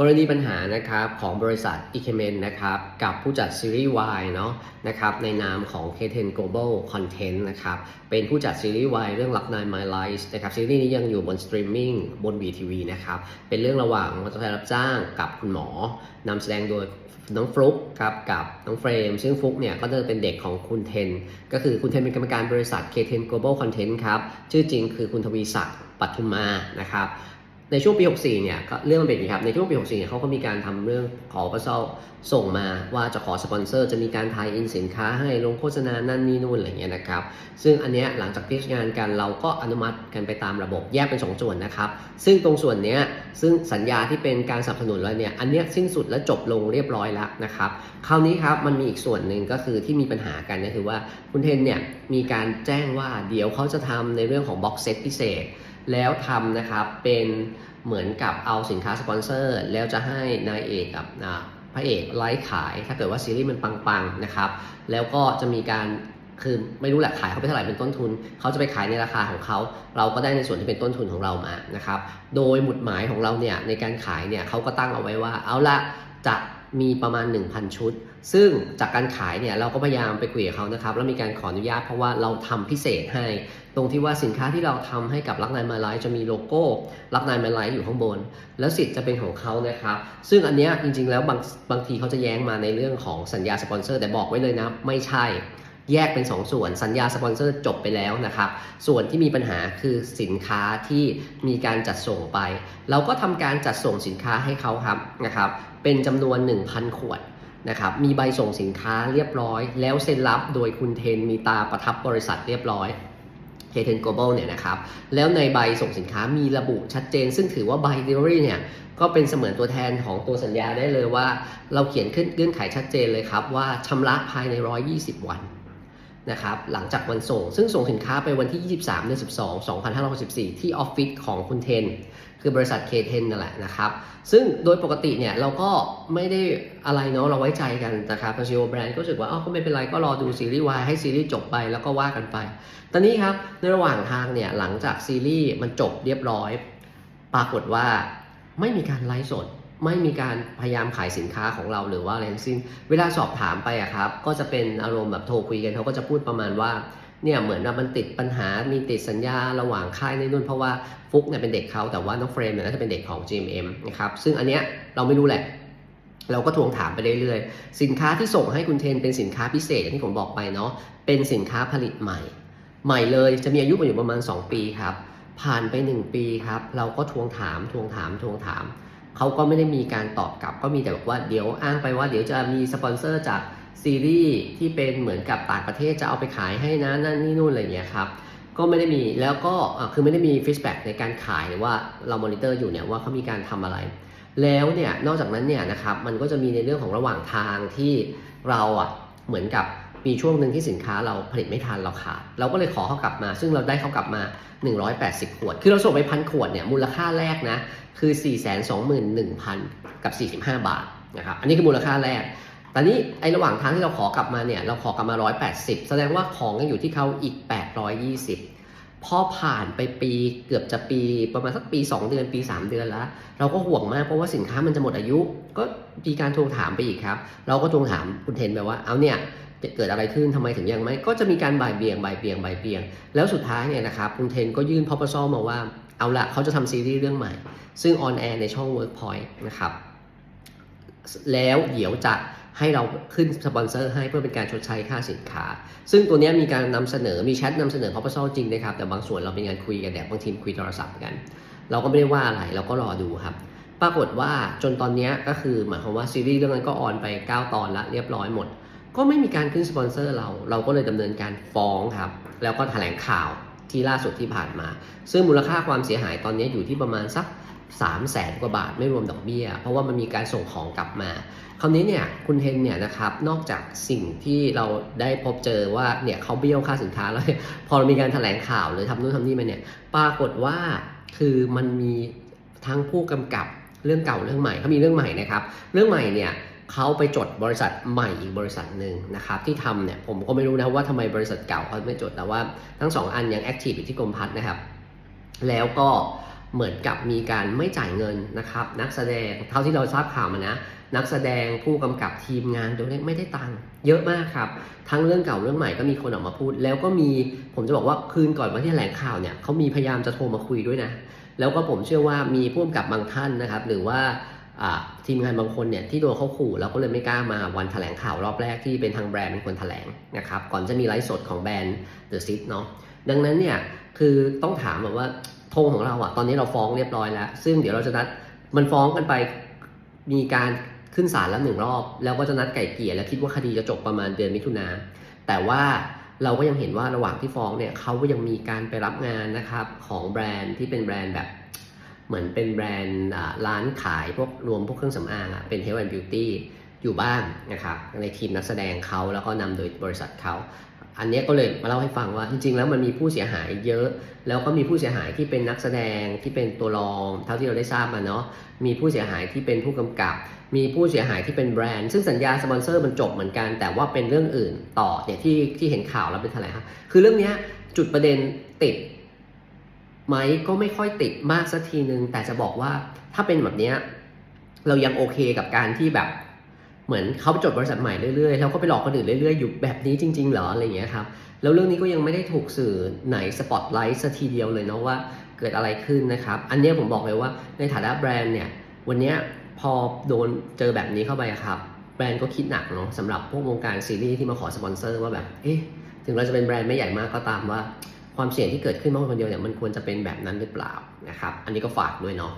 กรณีปัญหานะครับของบริษัท e k m e n นะครับกับผู้จัดซีรีส์ Y เนาะนะครับในนามของ K10 Global Content นะครับเป็นผู้จัดซีรีส์ Y เรื่อง Luck Nine My Life นะครับซีรีส์นี้ยังอยู่บนสตรีมมิ่งบน VTV นะครับเป็นเรื่องระหว่างมอเตอร์ไซค์รับจ้างกับคุณหมอนำแสดงโดยน้องฟลุ๊กครับกับน้องเฟรม ซึ่งฟลุ๊กเนี่ยก็จะเป็นเด็กของคุณเทน ก็คือคุณเทนเป็นกรรมการบริษัท K10 Global Content ครับชื่อจริงคือคุณทวีศักดิ์ปัทุมมานะครับ ในช่วงปี 64 เนี่ยเรื่องมันเป็นอย่างนี้ครับ ในช่วงปี 64 เนี่ยเขาก็มีการทำเรื่องขอประเซาส่งมาว่าจะขอสปอนเซอร์จะมีการทายอินสินค้าให้ลงโฆษณานั่นนี่นู่นอะไรเงี้ยนะครับ ซึ่งอันเนี้ยหลังจากพิจารณากันเราก็อนุมัติกันไปตามระบบแยกเป็น 2 ส่วนนะครับ ซึ่งตรงส่วนเนี้ยซึ่งสัญญาที่เป็นการสนับสนุนแล้วเนี่ยอันเนี้ยสิ้นสุดและจบลงเรียบร้อยแล้วนะครับคราวนี้ครับมันมีอีกส่วนหนึ่งก็คือที่มีปัญหากันก็คือว่าคุณเทนเนี่ยมีการแจ้งว่าเดี๋ยวเขาจะทำในเรื่องของบ็อกเซตพิเศษ แล้วทำนะครับเป็นเหมือนกับเอาสินค้าสปอนเซอร์ แล้วจะให้นายเอกกับอ่าพระเอกไลฟ์ขาย ถ้าเกิดว่าซีรีส์มันปังๆนะครับ แล้วก็จะมีการคือไม่รู้แหละขายเขาไปเท่าไหร่เป็นต้นทุน เขาจะไปขายในราคาของเขา เราก็ได้ในส่วนที่เป็นต้นทุนของเรามานะครับ โดยหมุดหมายของเราเนี่ยในการขายเนี่ยเขาก็ตั้งเอาไว้ว่าเอาละจะ มีประมาณ 1,000 ชุด ซึ่งจากการขายเนี่ยเราก็พยายามไปคุยกับเขานะครับ แล้วมีการขออนุญาตเพราะว่าเราทำพิเศษให้ ตรงที่ว่าสินค้าที่เราทำให้กับลักนายมาไลฟ์จะมีโลโก้ลักนายมาไลฟ์อยู่ข้างบน แล้วสิทธิ์จะเป็นของเขานะครับ ซึ่งอันเนี้ยจริงๆแล้วบางบางทีเขาจะแย้งมาในเรื่องของสัญญาสปอนเซอร์แต่บอกไว้เลยนะไม่ใช่ แยกเป็น2ส่วนสัญญาสปอนเซอร์จบไปแล้วนะครับ ส่วนที่มีปัญหาคือสินค้าที่มีการจัดส่งไป เราก็ทำการจัดส่งสินค้าให้เขาครับนะครับ เป็นจำนวน 1,000 ขวดนะครับมีใบส่งสินค้าเรียบร้อย แล้วเซ็นรับโดยคุณเทนมีตาประทับบริษัทเรียบร้อย K10 Global เนี่ยนะครับแล้วในใบส่งสินค้ามีระบุชัดเจน ซึ่งถือว่าใบ delivery เนี่ยก็เป็นเสมือนตัวแทนของตัวสัญญาได้เลยว่า เราเขียนขึ้นเงื่อนไขชัดเจนเลยครับว่าชำระภายใน 120 วัน นะครับหลังจากวันส่ง ซึ่งส่งสินค้าไปวันที่ 23เดือน12 2564 ที่ออฟฟิศของคุณเทน คือบริษัท K10 นั่นแหละนะครับ ซึ่งโดยปกติเนี่ยเราก็ไม่ได้อะไรเนาะเราไว้ใจกันนะครับคอนซูเมอร์แบรนด์ก็รู้สึกว่าอ๋อก็ไม่เป็นไรก็รอดูซีรีส์วายให้ซีรีส์จบไปแล้วก็ว่ากันไป ตอนนี้ครับในระหว่างทางเนี่ยหลังจากซีรีส์มันจบเรียบร้อย ปรากฏว่าไม่มีการไลฟ์สด ไม่มีการพยายามขายสินค้าของเราหรือว่าอะไรทั้งสิ้น เวลาสอบถามไปอะครับ ก็จะเป็นอารมณ์แบบโทรคุยกันเขาก็จะพูดประมาณว่าเนี่ยเหมือนว่ามันติดปัญหา มีติดสัญญาระหว่างค่ายในนู่นเพราะว่าฟุกเนี่ยเป็นเด็กเขาแต่ว่าน้องเฟรมเนี่ยน่าจะเป็นเด็กของ GMM นะครับ ซึ่งอันเนี้ยเราไม่รู้แหละ เราก็ทวงถามไปเรื่อยๆ สินค้าที่ส่งให้คุณเทนเป็นสินค้าพิเศษอย่างที่ผมบอกไปเนาะ เป็นสินค้าผลิตใหม่ ใหม่เลย จะมีอายุมาอยู่ประมาณ 2 ปีครับ ผ่านไป 1 ปีครับ เราก็ทวงถาม ทวงถาม ทวงถาม เขาก็ไม่ได้มีการตอบกลับ ก็มีแต่บอกว่าเดี๋ยวอ้างไปว่าเดี๋ยวจะมีสปอนเซอร์จากซีรีส์ที่เป็นเหมือนกับต่างประเทศจะเอาไปขายให้นะนั่นนี่นู่นอะไรอย่างเงี้ยครับก็ไม่ได้มีแล้วก็คือไม่ได้มีฟีดแบ็กในการขายหรือว่าเรามอนิเตอร์อยู่เนี่ยว่าเขามีการทำอะไร แล้วเนี่ยนอกจากนั้นเนี่ยนะครับมันก็จะมีในเรื่องของระหว่างทางที่เราอะเหมือนกับ มีช่วงหนึ่งที่สินค้าเราผลิตไม่ทันเราขาด เราก็เลยขอเขากลับมา ซึ่งเราได้เขากลับมา 180 ขวด คือเราส่งไปพันขวดเนี่ยมูลค่าแรกนะคือ 421,000 กับ 45 บาทนะครับอันนี้คือมูลค่าแรกตอนนี้ไอ้ระหว่างทางที่เราขอกลับมาเนี่ยเราขอกลับมา 180 แสดงว่าของยังอยู่ที่เขาอีก 820พอผ่านไปปีเกือบจะปีประมาณสักปี 2 เดือนปี 3 เดือนแล้ว เราก็ห่วงมากเพราะว่าสินค้ามันจะหมดอายุ ก็มีการทวงถามไปอีกครับ เราก็ทวงถามคุณเทนไปว่าเอาเนี่ย เกิดอะไรขึ้นทำไมถึงยังไม่ ก็จะมีการบ่ายเบี่ยงบ่ายเบี่ยงบ่ายเบี่ยง แล้วสุดท้ายเนี่ยนะครับคุณเทนก็ยื่นพอปซอมาว่าเอาละเขาจะทำซีรีส์เรื่องใหม่ ซึ่งออนแอร์ในช่อง Workpoint นะครับ แล้วเดี๋ยวจะให้เราขึ้นสปอนเซอร์ให้เพื่อเป็นการชดใช้ค่าสินค้า ซึ่งตัวนี้มีการนำเสนอมีแชทนำเสนอ proposal จริงนะครับ แต่บางส่วนเราเป็นการคุยกันแบบบางทีคุยโทรศัพท์กัน เราก็ไม่ได้ว่าอะไรเราก็รอดูครับปรากฏว่าจนตอนนี้ก็คือหมายความว่าซีรีส์เรื่องนั้นก็ออนไป 9 ตอนละเรียบร้อยหมด ก็ไม่มีการขึ้นสปอนเซอร์เรา เราก็เลยดำเนินการฟ้องครับ แล้วก็แถลงข่าวที่ล่าสุดที่ผ่านมา ซึ่งมูลค่าความเสียหายตอนนี้อยู่ที่ประมาณสัก3 0 0แสนกว่าบาทไม่รวมดอกเบี้ย เพราะว่ามันมีการส่งของกลับมา คราวนี้เนี่ยคุณเทนเนี่ยนะครับนอกจากสิ่งที่เราได้พบเจอว่าเนี่ยเขาเบี้ยวค่าสินค้าแล้วพอเรามีการแถลงข่าวหรือทำนู่นทำนี่มาเนี่ยปรากฏว่าคือมันมีทั้งผู้กำกับเรื่องเก่าเรื่องใหม่เขามีเรื่องใหม่นะครับ เรื่องใหม่เนี่ย เขาไปจดบริษัทใหม่อีกบริษัทหนึ่งนะครับที่ทำเนี่ยผมก็ไม่รู้นะว่าทำไมบริษัทเก่าเขาไม่จดแต่ว่าทั้งสองอันยังแอคทีฟอยู่ที่กรมพัฒน์นะครับ แล้วก็เหมือนกับมีการไม่จ่ายเงินนะครับ นักแสดงเท่าที่เราทราบข่าวมานะ นักแสดงผู้กำกับทีมงานตัวเล็กไม่ได้ตังค์เยอะมากครับ ทั้งเรื่องเก่าเรื่องใหม่ก็มีคนออกมาพูด แล้วก็มีผมจะบอกว่าคืนก่อนวันที่แถลงข่าวเนี่ยเขามีพยายามจะโทรมาคุยด้วยนะ แล้วก็ผมเชื่อว่ามีผู้กำกับบางท่านนะครับ หรือว่า ทีมงานบางคนเนี่ยที่โดนเขาขู่แล้วก็เลยไม่กล้ามาวันแถลงข่าวรอบแรกที่เป็นทางแบรนด์เป็นคนแถลงนะครับก่อนจะมีไลฟ์สดของแบรนด์ The Sit เนาะดังนั้นเนี่ยคือต้องถามแบบว่าโทงของเราอะตอนนี้เราฟ้องเรียบร้อยแล้ว ซึ่งเดี๋ยวเราจะนัดมันฟ้องกันไปมีการขึ้นศาลแล้วหนึ่งรอบ แล้วก็จะนัดไก่เกลี่ยแล้วคิดว่าคดีจะจบประมาณเดือนมิถุนาแต่ว่าเราก็ยังเห็นว่าระหว่างที่ฟ้องเนี่ยเขาก็ยังมีการไปรับงานนะครับของแบรนด์ที่เป็นแบรนด์แบบ เหมือนเป็นแบรนด์ร้านขายพวกรวมพวกเครื่องสำอางอะเป็น Health and Beauty อยู่บ้างนะครับในทีมนักแสดงเขาแล้วก็นำโดยบริษัทเขาอันนี้ก็เลยมาเล่าให้ฟังว่าจริงๆ แล้วมันมีผู้เสียหายเยอะ แล้วก็มีผู้เสียหายที่เป็นนักแสดงที่เป็นตัวรองเท่าที่เราได้ทราบมาเนาะมีผู้เสียหายที่เป็นผู้กำกับ มีผู้เสียหายที่เป็นแบรนด์ซึ่งสัญญาสปอนเซอร์มันจบเหมือนกัน แต่ว่าเป็นเรื่องอื่นต่อเนี่ยที่ที่เห็นข่าวแล้วเป็นแถลงครับคือเรื่องนี้จุดประเด็นติด ไหมก็ไม่ค่อยติดมากสักทีนึง แต่จะบอกว่าถ้าเป็นแบบนี้เรายังโอเคกับการที่แบบ เหมือนเขาไปจดบริษัทใหม่เรื่อยๆแล้วก็ไปหลอกคนอื่นเรื่อยๆ อยู่แบบนี้จริง ๆ เหรออะไรอย่างเงี้ยครับแล้วเรื่องนี้ก็ยังไม่ได้ถูกสื่อไหนสปอตไลท์สักทีเดียวเลยเนาะว่าเกิดอะไรขึ้นนะครับ อันเนี้ยผมบอกเลยว่าในฐานะแบรนด์เนี่ยวันเนี้ยพอโดนเจอแบบนี้เข้าไปครับแบรนด์ก็คิดหนักเนาะสำหรับพวกวงการซีรีส์ที่มาขอสปอนเซอร์ว่าแบบเอ๊ะถึงเราจะเป็นแบรนด์ไม่ใหญ่มากก็ตามว่า ความเสี่ยงที่เกิดขึ้นมากคนเดียวเนี่ยมันควรจะเป็นแบบนั้นหรือเปล่านะครับ อันนี้ก็ฝากด้วยเนาะ